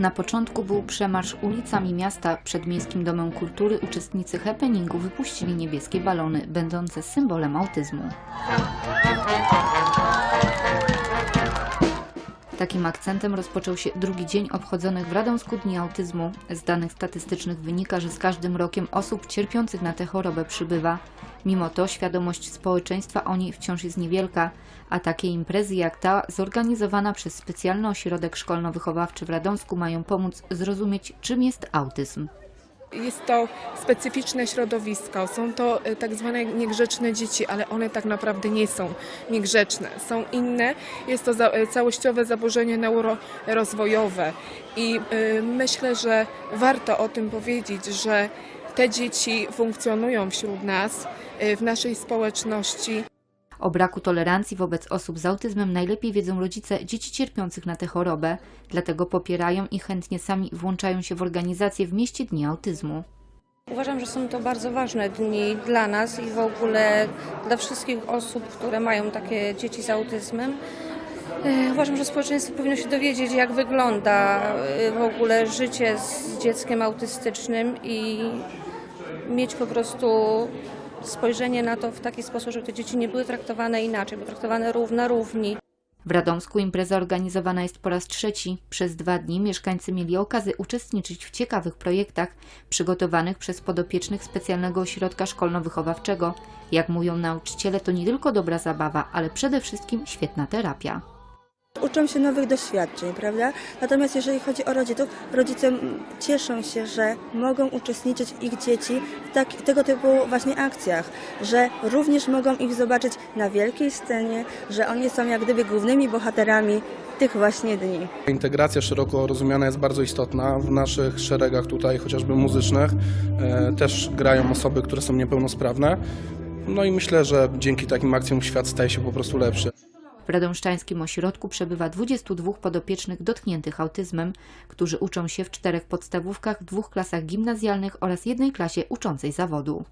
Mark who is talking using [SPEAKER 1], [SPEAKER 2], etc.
[SPEAKER 1] Na początku był przemarsz ulicami miasta. Przed Miejskim Domem Kultury uczestnicy happeningu wypuścili niebieskie balony, będące symbolem autyzmu. Takim akcentem rozpoczął się drugi dzień obchodzonych w Radomsku Dni Autyzmu. Z danych statystycznych wynika, że z każdym rokiem osób cierpiących na tę chorobę przybywa. Mimo to świadomość społeczeństwa o niej wciąż jest niewielka, a takie imprezy jak ta, zorganizowana przez specjalny ośrodek szkolno-wychowawczy w Radomsku, mają pomóc zrozumieć, czym jest autyzm.
[SPEAKER 2] Jest to specyficzne środowisko. Są to e, tak zwane niegrzeczne dzieci, ale one tak naprawdę nie są niegrzeczne. Są inne. Jest to e, całościowe zaburzenie neurorozwojowe i e, myślę, że warto o tym powiedzieć, że te dzieci funkcjonują wśród nas, w naszej społeczności.
[SPEAKER 1] O braku tolerancji wobec osób z autyzmem najlepiej wiedzą rodzice dzieci cierpiących na tę chorobę, dlatego popierają i chętnie sami włączają się w organizację w mieście Dni Autyzmu.
[SPEAKER 3] Uważam, że są to bardzo ważne dni dla nas i w ogóle dla wszystkich osób, które mają takie dzieci z autyzmem. E, Uważam, że społeczeństwo powinno się dowiedzieć, jak wygląda e, w ogóle życie z dzieckiem autystycznym i mieć po prostu spojrzenie na to w taki sposób, żeby te dzieci nie były traktowane inaczej, bo traktowane rów na równi.
[SPEAKER 1] W Radomsku impreza organizowana jest po raz trzeci. Przez dwa dni mieszkańcy mieli okazję uczestniczyć w ciekawych projektach przygotowanych przez podopiecznych specjalnego ośrodka szkolno-wychowawczego. Jak mówią nauczyciele, to nie tylko dobra zabawa, ale przede wszystkim świetna terapia.
[SPEAKER 4] Uczą się nowych doświadczeń, prawda? Natomiast jeżeli chodzi o rodziców, rodzice cieszą się, że mogą uczestniczyć ich dzieci w tak, tego typu właśnie akcjach, że również mogą ich zobaczyć na wielkiej scenie, że oni są jak gdyby głównymi bohaterami tych właśnie dni.
[SPEAKER 5] Integracja szeroko rozumiana jest bardzo istotna. W naszych szeregach tutaj, chociażby muzycznych, e, też grają osoby, które są niepełnosprawne. No i myślę, że dzięki takim akcjom świat staje się po prostu lepszy.
[SPEAKER 1] W Radomszczańskim ośrodku przebywa 22 podopiecznych dotkniętych autyzmem, którzy uczą się w czterech podstawówkach, dwóch klasach gimnazjalnych oraz jednej klasie uczącej zawodu.